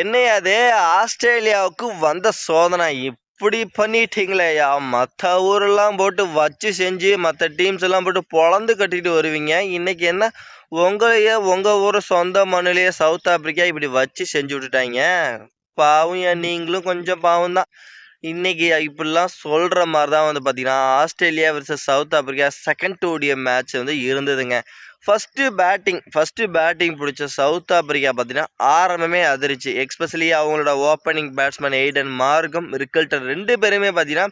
என்னையா ஆஸ்திரேலியாவுக்கு வந்த சோதனை. இப்படி பண்ணிட்டீங்களேயா மற்ற ஊரெல்லாம் போட்டு வச்சு செஞ்சு மற்ற டீம்ஸ் எல்லாம் போட்டு பொழந்து கட்டிட்டு வருவீங்க. இன்னைக்கு என்ன உங்களையே உங்கள் ஊர் சொந்த மண்ணிலேயே சவுத் ஆப்பிரிக்கா இப்படி வச்சு செஞ்சு விட்டுட்டாங்க? பாவம் ஏன் நீங்களும் கொஞ்சம் பாவம் தான். இன்னைக்கு இப்படிலாம் சொல்கிற மாதிரி தான் வந்து பார்த்தீங்கன்னா Australia versus South Africa second டூடிய match வந்து இருந்ததுங்க. ஃபஸ்ட்டு பேட்டிங் ஃபஸ்ட்டு பேட்டிங் பிடிச்ச சவுத் ஆப்பிரிக்கா பார்த்தீங்கன்னா ஆரம்பமே அதிர்ச்சி. எக்ஸ்பெஷலி அவங்களோட opening batsman Aiden Markram Rickelton ரெண்டு பேருமே பார்த்தீங்கன்னா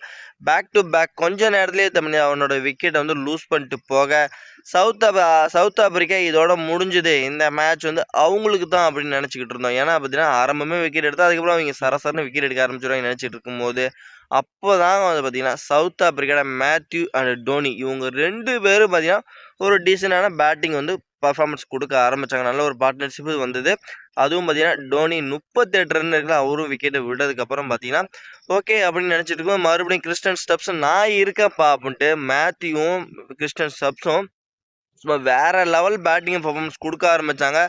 பேக் டு பேக் கொஞ்ச நேரத்துலேயே தமிழ் அவனோட விக்கெட்டை வந்து லூஸ் பண்ணிட்டு போக சவுத் ஆப் சவுத் ஆப்பிரிக்கா இதோட முடிஞ்சுது. இந்த மேட்ச் வந்து அவங்களுக்கு தான் அப்படின்னு நினச்சிக்கிட்டு இருந்தோம். ஏன்னா பார்த்தீங்கன்னா ஆரம்பமே விக்கெட் எடுத்தால் அதுக்கப்புறம் அவங்க சரசரன்னு விக்கெட் எடுக்க ஆரம்பிச்சிடுவாங்க நினச்சிட்டு இருக்கும்போது அப்போ தான் வந்து பார்த்தீங்கன்னா சவுத் ஆப்பிரிக்காவோட மேத்யூ அண்ட் டோனி இவங்க ரெண்டு பேரும் பார்த்தீங்கன்னா ஒரு டீசெண்டான பேட்டிங் வந்து பர்ஃபார்மன்ஸ் கொடுக்க ஆரம்பித்தாங்க நல்ல ஒரு பார்ட்னர்ஷிப் வந்தது. அதுவும் பார்த்தீங்கன்னா டோனி முப்பத்தெட்டு ரன் இருக்குல்ல அவரும் விக்கெட்டை விட்டதுக்கப்புறம் பார்த்தீங்கன்னா ஓகே அப்படின்னு நினச்சிட்டு இருக்கோம் மறுபடியும் கிறிஸ்டன் ஸ்டப்ஸும் நான் இருக்கேன்ப்பா அப்படின்ட்டு மேத்யூவும் கிறிஸ்டன் ஸ்டப்ஸும் சும்மா வேற லெவல் பேட்டிங் பர்ஃபார்மன்ஸ் கொடுக்க ஆரம்பித்தாங்க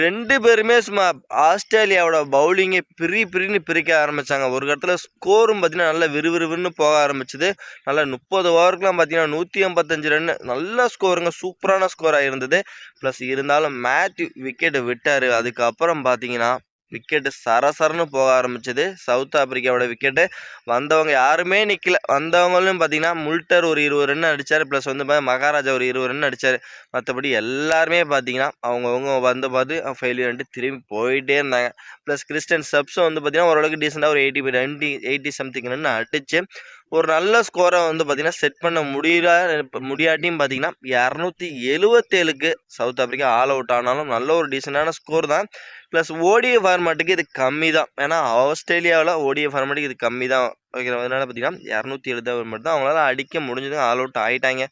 ரெண்டு பேருமே சும்மா ஆஸ்திரேலியாவோட பவுலிங்கை பிரி பிரின்னு பிரிக்க ஆரம்பித்தாங்க ஒரு இடத்துல ஸ்கோரும் பார்த்தீங்கன்னா நல்லா விறுவிறுவிறுன்னு போக ஆரம்பிச்சது. நல்லா முப்பது ஓவருக்குலாம் பார்த்தீங்கன்னா நூற்றி ஐம்பத்தஞ்சு ரன் நல்ல ஸ்கோருங்க சூப்பரான ஸ்கோராக இருந்தது. ப்ளஸ் இருந்தாலும் மேத்யூ விக்கெட்டை விட்டார். அதுக்கப்புறம் பார்த்தீங்கன்னா விக்கெட்டு சரசரன்னு போக ஆரம்பிச்சது. சவுத் ஆப்பிரிக்காவோட விக்கெட்டு வந்தவங்க யாருமே நிற்கல வந்தவங்களும் பார்த்தீங்கன்னா முல்டர் ஒரு இருபது ரன் அடித்தார் ப்ளஸ் வந்து மகாராஜா ஒரு இருபது ரன் அடித்தார் மற்றபடி எல்லாருமே பார்த்தீங்கன்னா அவங்கவுங்க வந்து பார்த்து ஃபெயிலியர்ன்ட்டு திரும்பி போயிட்டே இருந்தாங்க. ப்ளஸ் கிறிஸ்டன் சப்ஸும் வந்து பார்த்தீங்கன்னா ஓரளவுக்கு டீசெண்டாக ஒரு எயிட்டி ரெண்டு எயிட்டி சம்திங் ரன் அடிச்சு ஒரு நல்ல ஸ்கோரை வந்து பார்த்தீங்கன்னா செட் பண்ண முடியல முடியாட்டியும் பார்த்தீங்கன்னா இரநூத்தி எழுவத்தேழுக்கு சவுத் ஆஃப்ரிக்கா ஆல் அவுட் ஆனாலும் நல்ல ஒரு டீசெண்டான ஸ்கோர் தான். ப்ளஸ் ஓடிய ஃபார்மேட்டுக்கு இது கம்மி தான் ஏன்னா ஆஸ்திரேலியாவில் ஓடிய ஃபார்மேட்டுக்கு இது கம்மி தான் அதனால பார்த்தீங்கன்னா இரநூத்தி எழுபது மட்டும் தான் அவங்களால அடிக்க முடிஞ்சது ஆல் அவுட் ஆகிட்டாங்க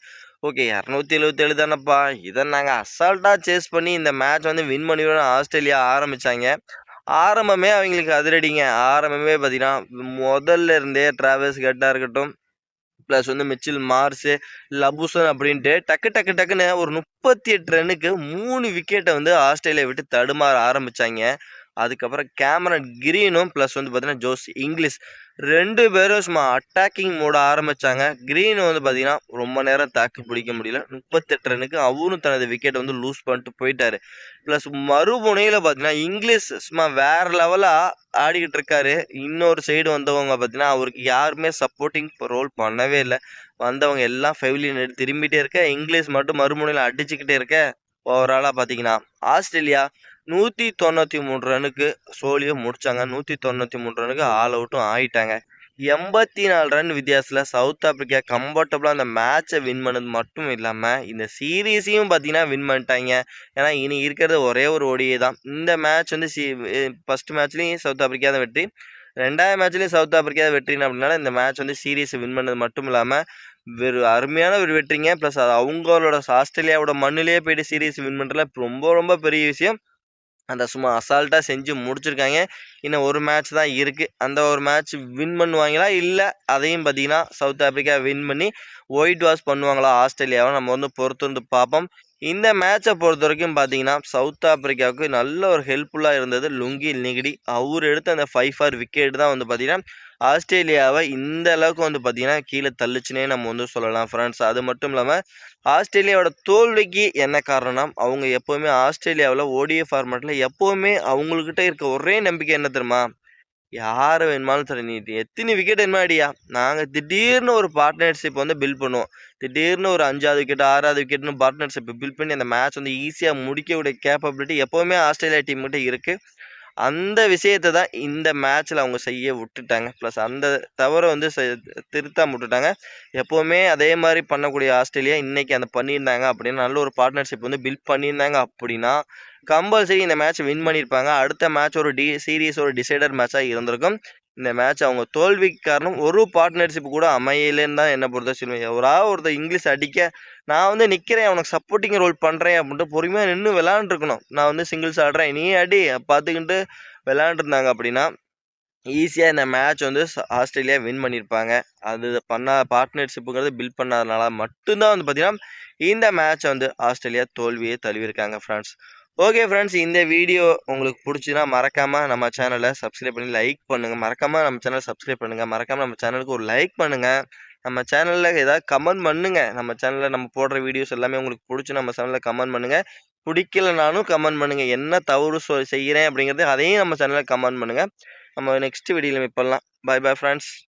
ஓகே இரநூத்தி எழுபத்தேழு தானேப்பா. இதை நாங்கள் அசால்ட்டாக சேஸ் பண்ணி இந்த மேட்ச் வந்து வின் பண்ணிவிட ஆஸ்திரேலியா ஆரம்பித்தாங்க ஆரம்பமே அவங்களுக்கு அதிரடிங்க. ஆரம்பமே பார்த்தீங்கன்னா முதல்ல இருந்தே டிராவல்ஸ் கட்டாக இருக்கட்டும் ப்ளஸ் வந்து மிச்சில் மார்ஸு லபுசன் அப்படின்ட்டு டக்கு டக்கு டக்குன்னு ஒரு முப்பத்தி எட்டு ரன்னுக்கு மூணு விக்கெட்டை வந்து ஆஸ்திரேலியா விட்டு தடுமாற ஆரம்பித்தாங்க அதுக்கப்புறம் கேமரன் கிரீனும் ப்ளஸ் வந்து பார்த்தீங்கன்னா ஜோஸ் இங்கிலீஷ். ரெண்டு பேரும் சும்மா அட்டாக்கிங் மூட ஆரம்பித்தாங்க கிரீன் வந்து பார்த்திங்கன்னா ரொம்ப நேரம் தாக்கு பிடிக்க முடியல. முப்பத்தெட்டு ரன்னுக்கு அவரும் தனது விக்கெட் வந்து லூஸ் பண்ணிட்டு போயிட்டாரு. ப்ளஸ் மறுமுனையில் பார்த்தீங்கன்னா இங்கிலீஷ் சும்மா வேறு லெவலாக ஆடிக்கிட்டு இருக்காரு. இன்னொரு சைடு வந்தவங்க பார்த்தீங்கன்னா அவருக்கு யாருமே சப்போர்ட்டிங் ரோல் பண்ணவே இல்லை. வந்தவங்க எல்லாம் ஃபெவிலியன் எடுத்து திரும்பிகிட்டே இருக்க. இங்கிலீஷ் மட்டும் மறுமுனையில் அடிச்சுக்கிட்டே இருக்க. ஓவராலாக பார்த்தீங்கன்னா ஆஸ்திரேலியா நூற்றி தொண்ணூற்றி மூணு ரனுக்கு சோழியை முடித்தாங்க நூற்றி தொண்ணூற்றி மூணு ரனுக்கு ஆல் அவுட்டும் ஆயிட்டாங்க. எண்பத்தி நாலு ரன் வித்தியாசத்தில் சவுத் ஆப்பிரிக்கா கம்ஃபர்டபுளாக அந்த மேட்சை வின் பண்ணது மட்டும் இல்லாமல் இந்த சீரீஸையும் பார்த்தீங்கன்னா வின் பண்ணிட்டாங்க. ஏன்னா இனி இருக்கிறது ஒரே ஒரு ஓடியே தான். இந்த மேட்ச் வந்து சி ஃபஸ்ட் மேட்ச்லேயும் சவுத் ஆப்பிரிக்கா தான் வெற்றி. ரெண்டாவது மேட்ச்லேயும் சவுத் ஆப்பிரிக்கா தான் வெற்றினா அப்படின்னால இந்த மேட்ச் வந்து சீரீஸை வின் பண்ணது மட்டும் இல்லாமல் வெறு அருமையான ஒரு வெற்றிங்க. ப்ளஸ் அது அவங்களோட ஆஸ்திரேலியாவோட மண்ணிலேயே போயிட்டு சீரீஸ் வின் பண்ணுறதுல ரொம்ப ரொம்ப பெரிய விஷயம். அந்த சும்மா அசால்ட்டாக செஞ்சு முடிச்சிருக்காங்க. இன்னும் ஒரு மேட்ச் தான் இருக்குது அந்த ஒரு மேட்ச் வின் பண்ணுவாங்களா? இல்லை அதையும் பார்த்தீங்கன்னா சவுத் ஆப்பிரிக்கா வின் பண்ணி ஒயிட் வாஷ் பண்ணுவாங்களா ஆஸ்திரேலியாவை? நம்ம வந்து பொறுத்து வந்து பார்ப்போம். இந்த மேட்சை பொறுத்த வரைக்கும் பார்த்தீங்கன்னா சவுத் ஆப்பிரிக்காவுக்கு நல்ல ஒரு ஹெல்ப்ஃபுல்லாக இருந்தது. லுங்கி நிகிடி அவர் எடுத்த அந்த ஃபைவ் ஃபார் விக்கெட் தான் வந்து பார்த்தீங்கன்னா ஆஸ்திரேலியாவை இந்த அளவுக்கு வந்து பார்த்தீங்கன்னா கீழே தள்ளுச்சுனே நம்ம வந்து சொல்லலாம் ஃப்ரெண்ட்ஸ் அது மட்டும் இல்லாமல் ஆஸ்திரேலியாவோட தோல்விக்கு என்ன காரணம் அவங்க எப்போவுமே ஆஸ்திரேலியாவில் ஓடிஏ ஃபார்மேட்டில் எப்போவுமே அவங்கக்கிட்ட இருக்க ஒரே நம்பிக்கை என்ன தெரியுமா? யார் வேணுமாலும் சரி நீ எத்தனை விக்கெட் என்ன அடியா நாங்கள் திடீர்னு ஒரு பார்ட்னர்ஷிப் வந்து பில்ட் பண்ணுவோம். திடீர்னு ஒரு அஞ்சாவது விக்கெட் ஆறாவது விக்கெட்னு பார்ட்னர்ஷிப் பில்ட் பண்ணி அந்த மேட்ச் வந்து ஈஸியாக முடிக்கக்கூடிய கேப்பபிலிட்டி எப்போவுமே ஆஸ்திரேலியா டீம் கிட்ட இருக்குது அந்த விஷயத்தை தான் இந்த மேட்ச்சில் அவங்க செய்ய விட்டுட்டாங்க. ப்ளஸ் அந்த தவறை வந்து திருத்தாம விட்டுட்டாங்க. எப்போவுமே அதே மாதிரி பண்ணக்கூடிய ஆஸ்திரேலியா இன்றைக்கி அந்த பண்ணியிருந்தாங்க அப்படின்னா நல்ல ஒரு பார்ட்னர்ஷிப் வந்து பில்ட் பண்ணியிருந்தாங்க அப்படின்னா கம்பல்சரி இந்த மேட்ச் வின் பண்ணியிருப்பாங்க. அடுத்த மேட்ச் ஒரு டி சீரியஸ் ஒரு டிசைடர் மேட்சாக இருந்திருக்கும். இந்த மேட்ச் அவங்க தோல்விக்கு காரணம் ஒரு பார்ட்னர்ஷிப் கூட அமையலேன்னு தான் என்ன பொறுத்த சொல்லுவேன். எவரா ஒருத்தர் இங்கிலீஷ் அடிக்க நான் வந்து நிற்கிறேன் அவனுக்கு சப்போர்ட்டிங் ரோல் பண்ணுறேன் அப்படின்ட்டு பொறுமையாக நின்று விளாண்டுருக்கணும் நான் வந்து சிங்கிள்ஸ் ஆடுறேன் நீ அடி பார்த்துக்கிட்டு விளாண்டுருந்தாங்க அப்படின்னா ஈஸியாக இந்த மேட்ச் வந்து ஆஸ்திரேலியா வின் பண்ணியிருப்பாங்க அது பண்ண பார்ட்னர்ஷிப்புங்கிறது பில்ட் பண்ணாதனால மட்டும்தான் வந்து பார்த்திங்கன்னா இந்த மேட்சை வந்து ஆஸ்திரேலியா தோல்வியை தழுவியிருக்காங்க ஃப்ரெண்ட்ஸ் ஓகே ஃப்ரெண்ட்ஸ் இந்த வீடியோ உங்களுக்கு பிடிச்சினா மறக்காமல் நம்ம சேனலை சப்ஸ்கிரைப் பண்ணி லைக் பண்ணுங்கள் மறக்காமல் நம்ம சேனலை சப்ஸ்கிரைப் பண்ணுங்கள் மறக்காமல் நம்ம சேனலுக்கு ஒரு லைக் பண்ணுங்கள் நம்ம சேனலில் ஏதாவது கமெண்ட் பண்ணுங்கள் நம்ம சேனலில் நம்ம போடுற வீடியோஸ் எல்லாமே உங்களுக்கு பிடிச்சி நம்ம சேனலில் கமெண்ட் பண்ணுங்கள் பிடிக்கலனாலும் கமெண்ட் பண்ணுங்கள் என்ன தவறு சொ செய்கிறேன் அப்படிங்கிறது அதையும் நம்ம சேனலில் கமெண்ட் பண்ணுங்கள் நம்ம நெக்ஸ்ட் வீடியோவில் இப்போல்லாம் பாய் பாய் பை ஃப்ரெண்ட்ஸ்